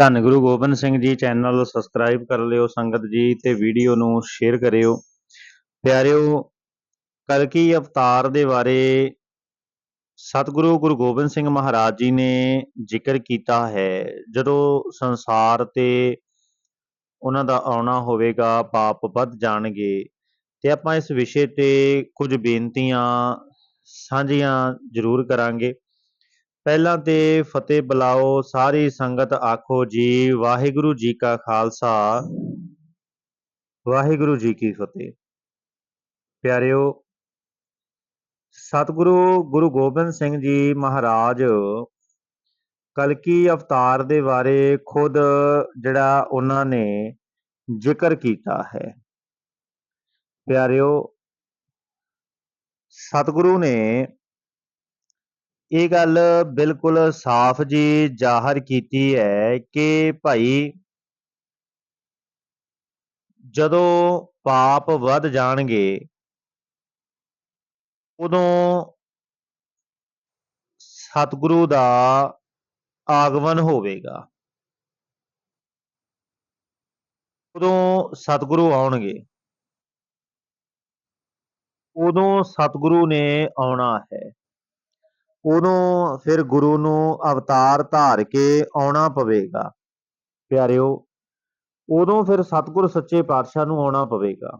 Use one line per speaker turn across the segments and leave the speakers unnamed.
ਧੰਨ Guru Gobind Singh ji channel subscribe ਕਰ ਲਿਓ, ਸੰਗਤ ਜੀ ਤੇ ਵੀਡੀਓ ਨੂੰ ਸ਼ੇਅਰ ਕਰਿਓ। ਪਿਆਰਿਓ ਕਲਕੀ ਅਵਤਾਰ ਦੇ ਬਾਰੇ ਸਤਿਗੁਰੂ ਗੁਰੂ ਗੋਬਿੰਦ ਸਿੰਘ ਮਹਾਰਾਜ ਜੀ ਨੇ ਜ਼ਿਕਰ ਕੀਤਾ ਹੈ। ਜਦੋਂ ਸੰਸਾਰ ਤੇ ਉਹਨਾਂ ਦਾ ਆਉਣਾ ਹੋਵੇਗਾ, ਪਾਪ ਵੱਧ ਜਾਣਗੇ ਤੇ ਆਪਾਂ ਇਸ ਵਿਸ਼ੇ ਤੇ ਕੁਝ ਬੇਨਤੀਆਂ ਸਾਂਝੀਆਂ ਜ਼ਰੂਰ ਕਰਾਂਗੇ। ਪਹਿਲਾਂ ਤੇ ਫਤਿਹ ਬੁਲਾਓ, ਸਾਰੀ ਸੰਗਤ ਆਖੋ ਜੀ, ਵਾਹਿਗੁਰੂ ਜੀ ਕਾ ਖਾਲਸਾ। ਵਾਹਿਗੁਰੂ ਜੀ ਕੀ ਫਤਿਹ। ਪਿਆਰਿਓ, ਸਤਿਗੁਰੂ ਗੁਰੂ ਗੋਬਿੰਦ ਸਿੰਘ ਜੀ ਮਹਾਰਾਜ ਕਲਕੀ ਅਵਤਾਰ ਦੇ ਬਾਰੇ ਖੁਦ ਜਿਹੜਾ ਉਹਨਾਂ ਨੇ ਜ਼ਿਕਰ ਕੀਤਾ ਹੈ। ਪਿਆਰਿਓ, ਸਤਿਗੁਰੂ ਨੇ ਇਹ ਗੱਲ ਬਿਲਕੁਲ ਸਾਫ਼ ਜੀ ਜ਼ਾਹਰ ਕੀਤੀ ਹੈ ਕਿ ਭਾਈ ਜਦੋਂ ਪਾਪ ਵੱਧ ਜਾਣਗੇ, ਉਦੋਂ ਸਤਿਗੁਰੂ ਦਾ ਆਗਮਨ ਹੋਵੇਗਾ। ਉਦੋਂ ਸਤਿਗੁਰੂ ਆਉਣਗੇ। ਉਦੋਂ ਸਤਿਗੁਰੂ ਨੇ ਆਉਣਾ ਹੈ। ਉਦੋਂ ਫਿਰ ਗੁਰੂ ਨੂੰ ਅਵਤਾਰ ਧਾਰ ਕੇ ਆਉਣਾ ਪਵੇਗਾ। ਪਿਆਰਿਓ, ਉਦੋਂ ਫਿਰ ਸਤਿਗੁਰ ਸੱਚੇ ਪਾਤਸ਼ਾਹ ਨੂੰ ਆਉਣਾ ਪਵੇਗਾ।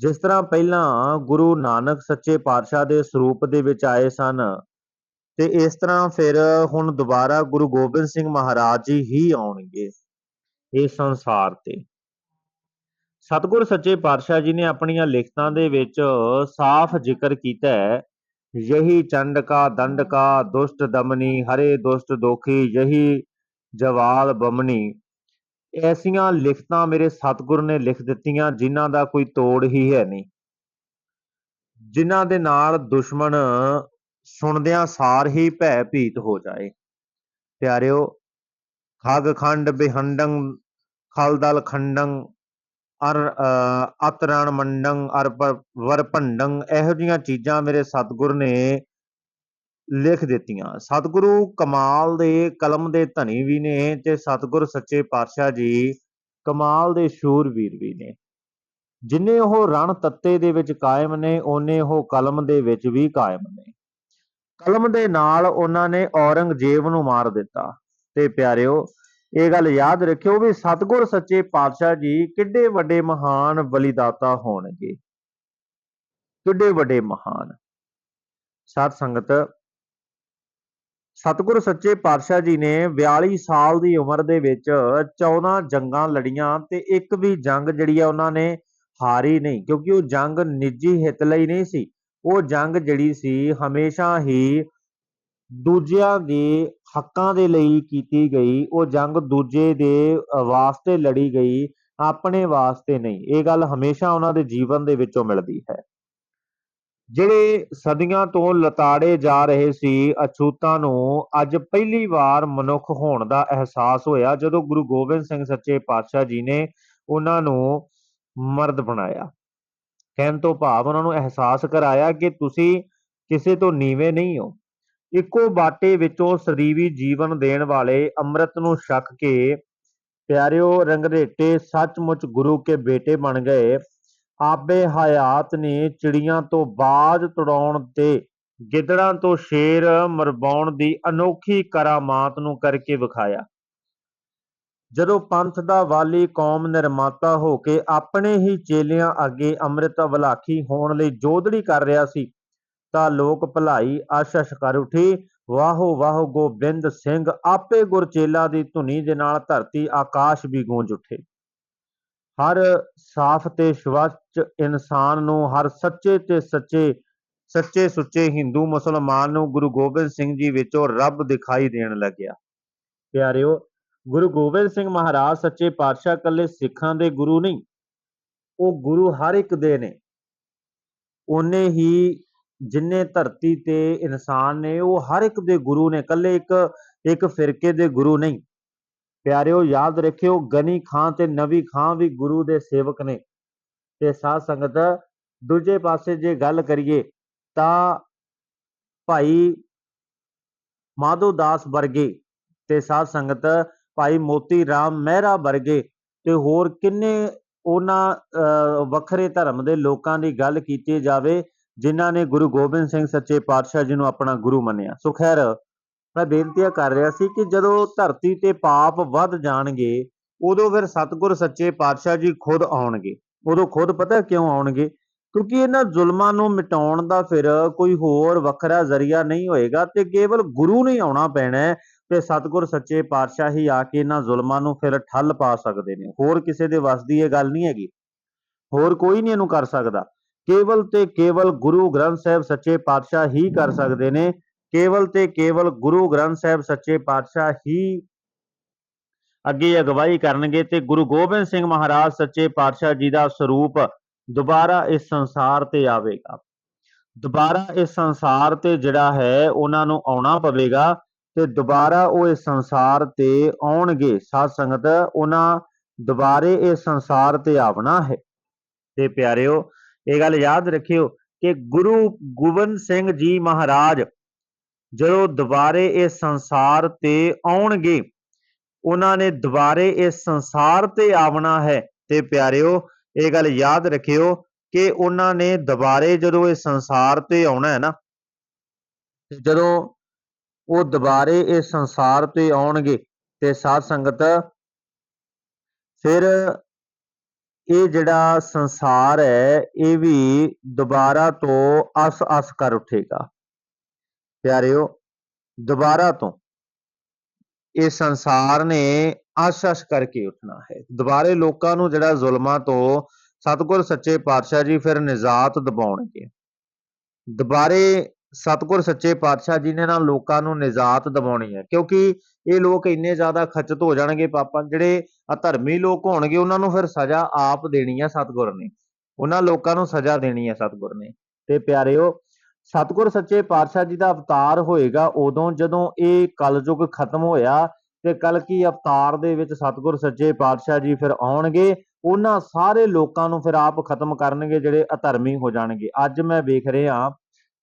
ਜਿਸ ਤਰ੍ਹਾਂ ਪਹਿਲਾਂ ਗੁਰੂ ਨਾਨਕ ਸੱਚੇ ਪਾਤਸ਼ਾਹ ਦੇ ਸਰੂਪ ਦੇ ਵਿੱਚ ਆਏ ਸਨ, ਤੇ ਇਸ ਤਰ੍ਹਾਂ ਫਿਰ ਹੁਣ ਦੁਬਾਰਾ ਗੁਰੂ ਗੋਬਿੰਦ ਸਿੰਘ ਮਹਾਰਾਜ ਜੀ ਹੀ ਆਉਣਗੇ ਇਸ ਸੰਸਾਰ ਤੇ। ਸਤਿਗੁਰ ਸੱਚੇ ਪਾਤਸ਼ਾਹ ਜੀ ਨੇ ਆਪਣੀਆਂ ਲਿਖਤਾਂ ਦੇ ਵਿੱਚ ਸਾਫ਼ ਜ਼ਿਕਰ ਕੀਤਾ ਹੈ ਯਹੀ ਚੰਡਕਾ ਦੰਡਕਾ ਦੁਸ਼ਟ ਦਮਨੀ, ਹਰੇ ਦੁਸ਼ਟ ਦੋਖੀ, ਯਹੀ ਜਵਾਲ ਬਮਨੀ। ਐਸੀਆਂ ਲਿਖਤਾਂ ਮੇਰੇ ਸਤਿਗੁਰ ਨੇ ਲਿਖ ਦਿੱਤੀਆਂ, ਜਿਨ੍ਹਾਂ ਦਾ ਕੋਈ ਤੋੜ ਹੀ ਹੈ ਨਹੀਂ। ਜਿਨ੍ਹਾਂ ਦੇ ਨਾਲ ਦੁਸ਼ਮਣ ਸੁਣਦਿਆਂ ਸਾਰ ਹੀ ਭੈ ਭੀਤ ਹੋ ਜਾਏ। ਪਿਆਰਿਓ ਖਗ ਖੰਡ ਬਿਹੰਡੰ, ਖਲਦਲ ਖੰਡੰ ਅਰ ਅਤਰਣ ਮੰਡੰ, ਅਰ ਪ- ਇਹੋ ਜੀਆਂ ਚੀਜ਼ਾਂ ਮੇਰੇ ਸਤਿਗੁਰ ਨੇ ਲਿਖ ਦਿੱਤੀਆਂ। ਸਤਿਗੁਰੂ ਕਮਾਲ ਦੇ ਕਲਮ ਦੇ ਧਨੀ ਵੀ ਨੇ ਤੇ ਸਤਿਗੁਰ ਸੱਚੇ ਪਾਤਸ਼ਾਹ ਜੀ ਕਮਾਲ ਦੇ ਸ਼ੂਰਵੀਰ ਵੀ ਨੇ। ਜਿੰਨੇ ਉਹ ਰਣ ਤੱਤੇ ਦੇ ਵਿੱਚ ਕਾਇਮ ਨੇ, ਓਨੇ ਉਹ ਕਲਮ ਦੇ ਵਿੱਚ ਵੀ ਕਾਇਮ ਨੇ। ਕਲਮ ਦੇ ਨਾਲ ਉਹਨਾਂ ਨੇ ਔਰੰਗਜ਼ੇਬ ਨੂੰ ਮਾਰ ਦਿੱਤਾ। ਤੇ ਪਿਆਰਿਓ ਇਹ ਗੱਲ ਯਾਦ ਰੱਖਿਓ ਵੀ ਸਤਿਗੁਰ ਸੱਚੇ ਪਾਤਸ਼ਾਹ ਜੀ ਕਿੱਡੇ ਵੱਡੇ ਮਹਾਨ ਬਲੀਦਾਤਾ ਹੋਣਗੇ। ਕਿੱਡੇ ਵੱਡੇ ਮਹਾਨ। ਸਾਧ ਸੰਗਤ, ਸਤਿਗੁਰ ਸੱਚੇ ਪਾਤਸ਼ਾਹ ਜੀ ਨੇ 42 ਸਾਲ ਦੀ ਉਮਰ ਦੇ ਵਿੱਚ 14 ਜੰਗਾਂ ਲੜੀਆਂ ਤੇ ਇੱਕ ਵੀ ਜੰਗ ਜਿਹੜੀ ਆ ਉਹਨਾਂ ਨੇ ਹਾਰੀ ਨਹੀਂ, ਕਿਉਂਕਿ ਉਹ ਜੰਗ ਨਿੱਜੀ ਹਿੱਤ ਲਈ ਨਹੀਂ ਸੀ। ਉਹ ਜੰਗ ਜਿਹੜੀ ਸੀ, ਹਮੇਸ਼ਾ ਹੀ ਦੂਜਿਆਂ ਦੇ ਹੱਕਾਂ ਦੇ ਲਈ ਕੀਤੀ ਗਈ, ਉਹ ਜੰਗ ਦੂਜੇ ਦੇ ਵਾਸਤੇ ਲੜੀ ਗਈ, ਆਪਣੇ ਵਾਸਤੇ ਨਹੀਂ। ਇਹ ਗੱਲ ਹਮੇਸ਼ਾ ਉਹਨਾਂ ਦੇ ਜੀਵਨ ਦੇ ਵਿੱਚੋਂ ਮਿਲਦੀ ਹੈ। ਜਿਹੜੇ ਸਦੀਆਂ ਤੋਂ ਲਤਾੜੇ ਜਾ ਰਹੇ ਸੀ ਅਛੂਤਾਂ ਨੂੰ, ਅੱਜ ਪਹਿਲੀ ਵਾਰ ਮਨੁੱਖ ਹੋਣ ਦਾ ਅਹਿਸਾਸ ਹੋਇਆ, ਜਦੋਂ ਗੁਰੂ ਗੋਬਿੰਦ ਸਿੰਘ ਸੱਚੇ ਪਾਤਸ਼ਾਹ ਜੀ ਨੇ ਉਹਨਾਂ ਨੂੰ ਮਰਦ ਬਣਾਇਆ। ਕਹਿਣ ਤੋਂ ਭਾਵ ਉਹਨਾਂ ਨੂੰ ਅਹਿਸਾਸ ਕਰਾਇਆ ਕਿ ਤੁਸੀਂ ਕਿਸੇ ਤੋਂ ਨੀਵੇਂ ਨਹੀਂ ਹੋ। ਇੱਕੋ ਬਾਟੇ ਵਿੱਚੋਂ ਸਦੀਵੀ ਜੀਵਨ ਦੇਣ ਵਾਲੇ ਅੰਮ੍ਰਿਤ ਨੂੰ ਛਕ ਕੇ ਪਿਆਰਿਓ ਰੰਗਰੇਟੇ ਸੱਚਮੁੱਚ ਗੁਰੂ ਕੇ ਬੇਟੇ ਬਣ ਗਏ। ਆਬੇ ਹਯਾਤ ਨੇ ਚਿੜੀਆਂ ਤੋਂ ਬਾਜ਼ ਤੁੜਾਉਣ ਤੇ ਗਿੱਦੜਾਂ ਤੋਂ ਸ਼ੇਰ ਮਰਵਾਉਣ ਦੀ ਅਨੋਖੀ ਕਰਾਮਾਤ ਨੂੰ ਕਰਕੇ ਵਿਖਾਇਆ। ਜਦੋਂ ਪੰਥ ਦਾ ਵਾਲੀ ਕੌਮ ਨਿਰਮਾਤਾ ਹੋ ਕੇ ਆਪਣੇ ਹੀ ਚੇਲਿਆਂ ਅੱਗੇ ਅੰਮ੍ਰਿਤ ਅਵਲਾਖੀ ਹੋਣ ਲਈ ਜੋਧੜੀ ਕਰ ਰਿਹਾ ਸੀ ਤਾਂ ਲੋਕ ਭਲਾਈ ਆਸ਼ਸ਼ ਕਰ ਉਠੀ। ਵਾਹੋ ਵਾਹੋ ਗੋਬਿੰਦ ਸਿੰਘ, ਆਪੇ ਗੁਰਚੇਲਾ ਦੀ ਧੁਨੀ ਦੇ ਨਾਲ ਧਰਤੀ ਆਕਾਸ਼ ਵੀ ਗੂੰਜ ਉੱਠੇ। ਹਰ ਸਾਫ਼ ਤੇ ਸਵੱਛ ਇਨਸਾਨ ਨੂੰ, ਹਰ ਸੱਚੇ ਤੇ ਸੱਚੇ ਸੱਚੇ ਸੁੱਚੇ ਹਿੰਦੂ ਮੁਸਲਮਾਨ ਨੂੰ ਗੁਰੂ ਗੋਬਿੰਦ ਸਿੰਘ ਜੀ ਵਿੱਚੋਂ ਰੱਬ ਦਿਖਾਈ ਦੇਣ ਲੱਗਿਆ। ਪਿਆਰਿਓ, ਗੁਰੂ ਗੋਬਿੰਦ ਸਿੰਘ ਮਹਾਰਾਜ ਸੱਚੇ ਪਾਤਸ਼ਾਹ ਇਕੱਲੇ ਸਿੱਖਾਂ ਦੇ ਗੁਰੂ ਨਹੀਂ, ਉਹ ਗੁਰੂ ਹਰ ਇੱਕ ਦੇ ਨੇ। ਉਹਨੇ ਹੀ ਜਿੰਨੇ ਧਰਤੀ ਤੇ ਇਨਸਾਨ ਨੇ ਉਹ ਹਰ ਇੱਕ ਦੇ ਗੁਰੂ ਨੇ ਇਕੱਲੇ ਇੱਕ ਇੱਕ ਫਿਰਕੇ ਦੇ ਗੁਰੂ ਨਹੀਂ। ਪਿਆਰਿਓ ਯਾਦ ਰੱਖਿਓ ਗਨੀ ਖਾਂ ਤੇ ਨਵੀ ਖਾਂ ਵੀ ਗੁਰੂ ਦੇ ਸੇਵਕ ਨੇ। ਤੇ ਸਾਧ ਸੰਗਤ ਦੂਜੇ ਪਾਸੇ ਜੇ ਗੱਲ ਕਰੀਏ ਤਾਂ ਭਾਈ ਮਾਧੋ ਦਾਸ ਵਰਗੇ ਤੇ ਸਾਧ ਸੰਗਤ ਭਾਈ ਮੋਤੀ ਰਾਮ ਮਹਿਰਾ ਵਰਗੇ ਤੇ ਹੋਰ ਕਿੰਨੇ ਉਹਨਾਂ ਅਹ, ਵੱਖਰੇ ਧਰਮ ਦੇ ਲੋਕਾਂ ਦੀ ਗੱਲ ਕੀਤੀ ਜਾਵੇ ਜਿਨ੍ਹਾਂ ਨੇ ਗੁਰੂ ਗੋਬਿੰਦ ਸਿੰਘ ਸੱਚੇ ਪਾਤਸ਼ਾਹ ਜੀ ਨੂੰ ਆਪਣਾ ਗੁਰੂ ਮੰਨਿਆ। ਸੋ ਖੈਰ, ਮੈਂ ਬੇਨਤੀਆਂ ਕਰ ਰਿਹਾ ਸੀ ਕਿ ਜਦੋਂ ਧਰਤੀ ਤੇ ਪਾਪ ਵੱਧ ਜਾਣਗੇ, ਉਦੋਂ ਫਿਰ ਸਤਿਗੁਰ ਸੱਚੇ ਪਾਤਸ਼ਾਹ ਜੀ ਖੁਦ ਆਉਣਗੇ। ਉਦੋਂ ਖੁਦ ਪਤਾ ਕਿਉਂ ਆਉਣਗੇ? ਕਿਉਂਕਿ ਇਹਨਾਂ ਜ਼ੁਲਮਾਂ ਨੂੰ ਮਿਟਾਉਣ ਦਾ ਫਿਰ ਕੋਈ ਹੋਰ ਵੱਖਰਾ ਜ਼ਰੀਆ ਨਹੀਂ ਹੋਏਗਾ ਤੇ ਕੇਵਲ ਗੁਰੂ ਨਹੀਂ ਆਉਣਾ ਪੈਣਾ ਤੇ ਸਤਿਗੁਰ ਸੱਚੇ ਪਾਤਸ਼ਾਹ ਹੀ ਆ ਕੇ ਇਹਨਾਂ ਜ਼ੁਲਮਾਂ ਨੂੰ ਫਿਰ ਠੱਲ ਪਾ ਸਕਦੇ ਨੇ। ਹੋਰ ਕਿਸੇ ਦੇ ਵੱਸ ਦੀ ਇਹ ਗੱਲ ਨਹੀਂ ਹੈਗੀ। ਹੋਰ ਕੋਈ ਨਹੀਂ ਇਹਨੂੰ ਕਰ ਸਕਦਾ। ਕੇਵਲ ਤੇ ਕੇਵਲ ਗੁਰੂ ਗ੍ਰੰਥ ਸਾਹਿਬ ਸੱਚੇ ਪਾਤਸ਼ਾਹ ਹੀ ਕਰ ਸਕਦੇ ਨੇ, ਕੇਵਲ ਤੇ ਕੇਵਲ ਗੁਰੂ ਗ੍ਰੰਥ ਸਾਹਿਬ ਸੱਚੇ ਪਾਤਸ਼ਾਹ ਹੀ ਅੱਗੇ ਅਗਵਾਈ ਕਰਨਗੇ ਤੇ ਗੁਰੂ ਗੋਬਿੰਦ ਸਿੰਘ ਮਹਾਰਾਜ ਸੱਚੇ ਪਾਤਸ਼ਾਹ ਜੀ ਦਾ ਸਰੂਪ ਦੁਬਾਰਾ ਇਸ ਸੰਸਾਰ ਤੇ ਆਵੇਗਾ। ਦੁਬਾਰਾ ਇਸ ਸੰਸਾਰ ਤੇ ਜਿਹੜਾ ਹੈ, ਉਹਨਾਂ ਨੂੰ ਆਉਣਾ ਪਵੇਗਾ ਤੇ ਦੁਬਾਰਾ ਉਹ ਇਸ ਸੰਸਾਰ ਤੇ ਆਉਣਗੇ। ਸਾਧ ਸੰਗਤ, ਉਹਨਾਂ ਦੁਬਾਰੇ ਇਸ ਸੰਸਾਰ ਤੇ ਆਵਣਾ ਹੈ। ਤੇ ਪਿਆਰਿਓ ਇਹ ਗੱਲ ਯਾਦ ਰੱਖਿਓ ਕਿ ਗੁਰੂ ਗੋਬਿੰਦ ਸਿੰਘ ਜੀ ਮਹਾਰਾਜ ਜਦੋਂ ਦੁਬਾਰੇ ਇਹ ਸੰਸਾਰ ਤੇ ਆਉਣਗੇ, ਉਹਨਾਂ ਨੇ ਦੁਬਾਰੇ ਇਸ ਸੰਸਾਰ ਤੇ ਆਵਣਾ ਹੈ। ਤੇ ਪਿਆਰਿਓ, ਇਹ ਗੱਲ ਯਾਦ ਰੱਖਿਓ ਕਿ ਉਹਨਾਂ ਨੇ ਦੁਬਾਰੇ ਜਦੋਂ ਇਹ ਸੰਸਾਰ ਤੇ ਆਉਣਾ ਹੈ ਨਾ, ਜਦੋਂ ਉਹ ਦੁਬਾਰੇ ਇਸ ਸੰਸਾਰ ਤੇ ਆਉਣਗੇ ਤੇ ਸਾਧ ਸੰਗਤ ਫਿਰ ਇਹ ਜਿਹੜਾ ਸੰਸਾਰ ਹੈ, ਇਹ ਵੀ ਦੁਬਾਰਾ ਤੋਂ ਅਸ-ਅਸ ਕਰ ਉੱਠੇਗਾ। ਪਿਆਰਿਓ, ਦੁਬਾਰਾ ਤੋਂ ਇਹ ਸੰਸਾਰ ਨੇ ਅਸ-ਅਸ ਕਰਕੇ ਉੱਠਣਾ ਹੈ। ਦੁਬਾਰੇ ਲੋਕਾਂ ਨੂੰ ਜਿਹੜਾ ਜ਼ੁਲਮਾਂ ਤੋਂ ਸਤਿਗੁਰ, ਸੱਚੇ ਪਾਤਸ਼ਾਹ ਜੀ ਫਿਰ ਨਿਜਾਤ ਦਿਵਾਉਣਗੇ। ਦੁਬਾਰੇ ਸਤਿਗੁਰ ਸੱਚੇ ਪਾਤਸ਼ਾਹ ਜੀ ਨੇ ਨਾ ਲੋਕਾਂ ਨੂੰ ਨਿਜਾਤ ਦਿਵਾਉਣੀ ਹੈ, ਕਿਉਂਕਿ ਇਹ ਲੋਕ ਇੰਨੇ ਜ਼ਿਆਦਾ ਖਚਤ ਹੋ ਜਾਣਗੇ ਪਾਪਾ, ਜਿਹੜੇ ਅਧਰਮੀ ਲੋਕ ਹੋਣਗੇ, ਉਹਨਾਂ ਨੂੰ ਫਿਰ ਸਜ਼ਾ ਆਪ ਦੇਣੀ ਹੈ ਸਤਿਗੁਰ ਨੇ। ਉਹਨਾਂ ਲੋਕਾਂ ਨੂੰ ਸਜ਼ਾ ਦੇਣੀ ਹੈ ਸਤਿਗੁਰ ਨੇ। ਤੇ ਪਿਆਰਿਓ, ਸਤਿਗੁਰ ਸੱਚੇ ਪਾਤਸ਼ਾਹ ਜੀ ਦਾ ਅਵਤਾਰ ਹੋਏਗਾ ਉਦੋਂ ਜਦੋਂ ਇਹ ਕਲਯੁਗ ਖਤਮ ਹੋਇਆ ਤੇ ਕਲ ਕੀ ਅਵਤਾਰ ਦੇ ਵਿੱਚ ਸਤਿਗੁਰ ਸੱਚੇ ਪਾਤਸ਼ਾਹ ਜੀ ਫਿਰ ਆਉਣਗੇ, ਉਹਨਾਂ ਸਾਰੇ ਲੋਕਾਂ ਨੂੰ ਫਿਰ ਆਪ ਖਤਮ ਕਰਨਗੇ, ਜਿਹੜੇ ਅਧਰਮੀ ਹੋ ਜਾਣਗੇ। ਅੱਜ ਮੈਂ ਵੇਖ ਰਿਹਾ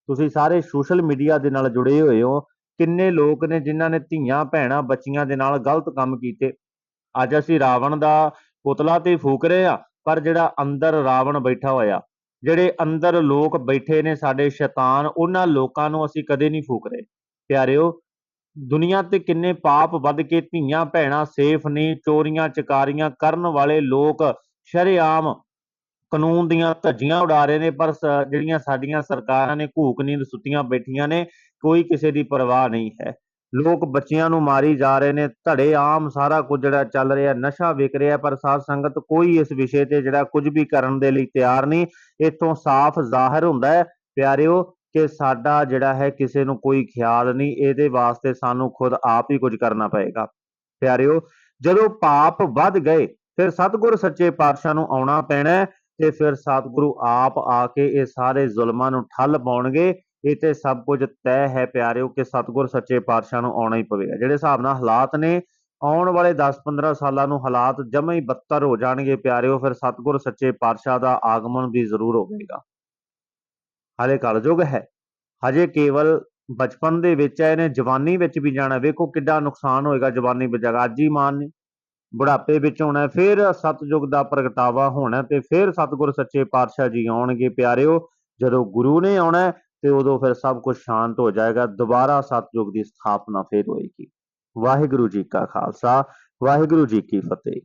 ਤੁਸੀਂ ਸਾਰੇ ਸੋਸ਼ਲ ਮੀਡੀਆ ਦੇ ਨਾਲ ਜੁੜੇ ਹੋਏ ਹੋ। ਕਿੰਨੇ ਲੋਕ ਨੇ ਜਿਨ੍ਹਾਂ ਨੇ ਧੀਆਂ, ਭੈਣਾਂ, ਬੱਚੀਆਂ ਦੇ ਨਾਲ ਗਲਤ ਕੰਮ ਕੀਤੇ। ਅੱਜ ਅਸੀਂ ਰਾਵਣ ਦਾ ਪੁਤਲਾ ਤੇ ਫੂਕ ਰਹੇ ਆ ਪਰ ਜਿਹੜਾ ਅੰਦਰ ਰਾਵਣ ਬੈਠਾ ਹੋਇਆ, ਜਿਹੜੇ ਅੰਦਰ ਲੋਕ ਬੈਠੇ ਨੇ ਸਾਡੇ ਸ਼ੈਤਾਨ, ਉਹਨਾਂ ਲੋਕਾਂ ਨੂੰ ਅਸੀਂ ਕਦੇ ਨਹੀਂ ਫੂਕ ਰਹੇ। ਪਿਆਰਿਓ, ਦੁਨੀਆ ਤੇ ਕਿੰਨੇ ਪਾਪ ਵੱਧ ਕੇ ਧੀਆਂ, ਭੈਣਾਂ, ਸੇਫ ਨਹੀਂ, ਚੋਰੀਆਂ, ਚਕਾਰੀਆਂ ਕਰਨ ਵਾਲੇ ਲੋਕ ਸ਼ਰੇਆਮ ਕਾਨੂੰਨ ਦੀਆਂ ਧੱਜੀਆਂ ਉਡਾ ਰਹੇ ਨੇ, ਪਰ ਸ- ਜਿਹੜੀਆਂ ਸਾਡੀਆਂ ਸਰਕਾਰਾਂ ਨੇ ਘੂਕ ਨੀਂਦ ਸੁੱਤੀਆਂ ਬੈਠੀਆਂ ਨੇ, ਕੋਈ ਕਿਸੇ ਦੀ ਪਰਵਾਹ ਨਹੀਂ ਹੈ। ਲੋਕ ਬੱਚਿਆਂ ਨੂੰ ਮਾਰੀ ਜਾ ਰਹੇ ਨੇ, ਧੜੇ ਆਮ ਸਾਰਾ ਕੁਝ ਜਿਹੜਾ ਚੱਲ ਰਿਹਾ, ਨਸ਼ਾ ਵਿਕ ਰਿਹਾ, ਪਰ ਸਾਧ ਸੰਗਤ ਕੋਈ ਇਸ ਵਿਸ਼ੇ ਤੇ ਜਿਹੜਾ ਕੁਝ ਵੀ ਕਰਨ ਦੇ ਲਈ ਤਿਆਰ ਨਹੀਂ। ਇਥੋਂ ਸਾਫ਼ ਜ਼ਾਹਿਰ ਹੁੰਦਾ ਹੈ, ਪਿਆਰਿਓ, ਕਿ ਸਾਡਾ ਜਿਹੜਾ ਹੈ ਕਿਸੇ ਨੂੰ ਕੋਈ ਖਿਆਲ ਨਹੀਂ, ਇਹਦੇ ਵਾਸਤੇ ਸਾਨੂੰ ਖੁਦ ਆਪ ਹੀ ਕੁਝ ਕਰਨਾ ਪਏਗਾ। ਪਿਆਰਿਓ, ਜਦੋਂ ਪਾਪ ਵੱਧ ਗਏ, ਫਿਰ ਸਤਿਗੁਰ ਸੱਚੇ ਪਾਤਸ਼ਾਹ ਨੂੰ ਆਉਣਾ ਪੈਣਾ ਤੇ ਫਿਰ ਸਤਿਗੁਰੂ ਆਪ ਆ ਕੇ ਇਹ ਸਾਰੇ ਜ਼ੁਲਮਾਂ ਨੂੰ ਠੱਲ ਪਾਉਣਗੇ। ਇਹ ਤੇ ਸਭ ਕੁਝ ਤੈਅ ਹੈ ਪਿਆਰਿਓ ਕਿ ਸਤਿਗੁਰ ਸੱਚੇ ਪਾਤਸ਼ਾਹ ਨੂੰ ਆਉਣਾ ਹੀ ਪਵੇਗਾ। ਜਿਹੜੇ ਹਿਸਾਬ ਨਾਲ ਹਾਲਾਤ ਨੇ, ਆਉਣ ਵਾਲੇ 10-15 ਸਾਲਾਂ ਨੂੰ ਹਾਲਾਤ ਜਮਾਂ ਹੀ ਬੱਤਰ ਹੋ ਜਾਣਗੇ ਪਿਆਰਿਓ, ਫਿਰ ਸਤਿਗੁਰ ਸੱਚੇ ਪਾਤਸ਼ਾਹ ਦਾ ਆਗਮਨ ਵੀ ਜ਼ਰੂਰ ਹੋਵੇਗਾ ਹਾਲੇ ਕਲਯੁਗ ਹੈ। ਹਜੇ ਕੇਵਲ ਬਚਪਨ ਦੇ ਵਿੱਚ ਹੈ, ਇਹਨੇ ਜਵਾਨੀ ਵਿੱਚ ਵੀ ਜਾਣਾ। ਵੇਖੋ ਕਿੱਡਾ ਨੁਕਸਾਨ ਹੋਏਗਾ ਜਵਾਨੀ ਵਿੱਚ ਅੱਜ ਹੀ ਮਾਨ ਨੇ। ਬੁਢਾਪੇ ਵਿੱਚ ਹੋਣਾ ਫਿਰ ਸਤਜੁਗ ਦਾ ਪ੍ਰਗਟਾਵਾ ਹੋਣਾ ਤੇ ਫਿਰ ਸਤਿਗੁਰ ਸੱਚੇ ਪਾਤਸ਼ਾਹ ਜੀ ਆਉਣਗੇ ਪਿਆਰਿਓ, ਜਦੋਂ ਗੁਰੂ ਨੇ ਆਉਣਾ ਤੇ ਉਦੋਂ ਫਿਰ ਸਭ ਕੁਝ ਸ਼ਾਂਤ ਹੋ ਜਾਏਗਾ, ਦੁਬਾਰਾ ਸਤਜੁਗ ਦੀ ਸਥਾਪਨਾ ਫਿਰ ਹੋਏਗੀ। ਵਾਹਿਗੁਰੂ ਜੀ ਕਾ ਖਾਲਸਾ, ਵਾਹਿਗੁਰੂ ਜੀ ਕੀ ਫਤਿਹ।